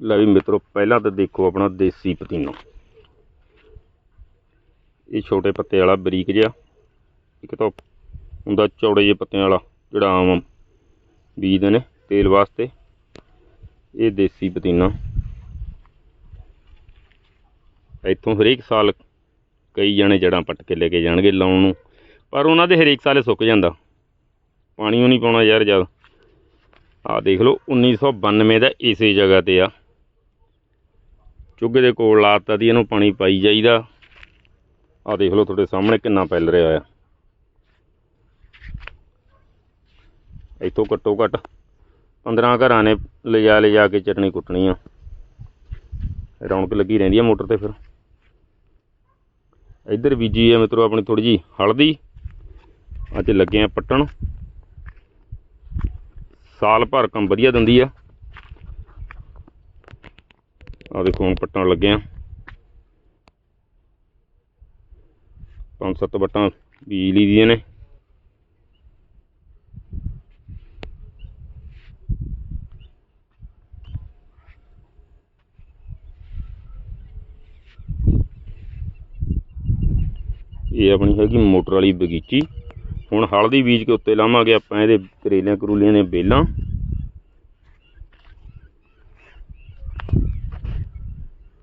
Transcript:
ਲੈ ਵੀ ਮਿੱਤਰੋ, ਪਹਿਲਾਂ ਤਾਂ ਦੇਖੋ ਆਪਣਾ ਦੇਸੀ ਪਤੀਨਾ ਇਹ ਛੋਟੇ ਪੱਤੇ ਵਾਲਾ ਬਰੀਕ ਜਿਹਾ, ਇੱਕ ਤਾਂ ਹੁੰਦਾ ਚੌੜੇ ਜਿਹੇ ਪੱਤਿਆਂ ਵਾਲਾ, ਜਿਹੜਾ ਆਮ ਬੀਜਦੇ ਨੇ ਤੇਲ ਵਾਸਤੇ। ਇਹ ਦੇਸੀ ਪਤੀਨਾ ਇੱਥੋਂ ਹਰੇਕ ਸਾਲ ਕਈ ਜਣੇ ਜੜਾਂ ਪੱਟ ਕੇ ਲੈ ਕੇ ਜਾਣਗੇ ਲਾਉਣ ਨੂੰ, ਪਰ ਉਹਨਾਂ ਦੇ ਹਰੇਕ ਸਾਲੇ ਸੁੱਕ ਜਾਂਦਾ। ਪਾਣੀ ਉਹ ਨਹੀਂ ਪਾਉਣਾ ਯਾਰ ਜਦ। ਆਹ ਦੇਖ ਲਓ 1992 ਦਾ ਇਸੇ ਜਗ੍ਹਾ ਤੇ ਆ। ਚੁੱਗੇ ਦੇ ਕੋਲ ਲਾਤਾ ਦੀ ਇਹਨੂੰ ਪਾਣੀ ਪਾਈ ਜਾਈਦਾ। ਆਹ ਦੇਖ ਲਓ ਤੁਹਾਡੇ ਸਾਹਮਣੇ ਕਿੰਨਾ ਪੈਲ ਰਿਹਾ ਆ। ਇੱਥੋਂ ਘੱਟੋ ਘੱਟ 15 ਘਰਾਂ ਨੇ ਲਿਜਾ ਲਿਜਾ ਕੇ ਚਟਣੀ ਕੁੱਟਣੀ ਆ। ਰੌਣਕ ਲੱਗੀ ਰਹਿੰਦੀ ਆ ਮੋਟਰ ਤੇ ਫਿਰ। ਇੱਧਰ ਬੀਜੀ ਆ ਮਿੱਤਰੋ ਆਪਣੀ ਥੋੜੀ ਜੀ ਹਲਦੀ। ਅੱਜ ਲੱਗੇ ਆ ਪੱਟਣ। ਸਾਲ ਭਰ ਕੰਮ ਵਧੀਆ ਦਿੰਦੀ ਆ। ਆ ਦੇਖੋ ਹੁਣ ਪੱਟਣ ਲੱਗੇ ਆ ਪੰਜ ਸੱਤ ਵੱਟਾਂ ਬਿਜਲੀ ਦੀਆਂ ਨੇ। ਇਹ ਆਪਣੀ ਹੈਗੀ ਮੋਟਰ ਵਾਲੀ ਬਗੀਚੀ। ਹੁਣ ਹਲਦੀ ਬੀਜ ਕੇ ਉੱਤੇ ਲਾਵਾਂਗੇ ਆਪਾਂ ਇਹਦੇ ਕਰੇਲਿਆਂ ਕਰੂਲੀਆਂ ਨੇ ਬੇਲਾਂ।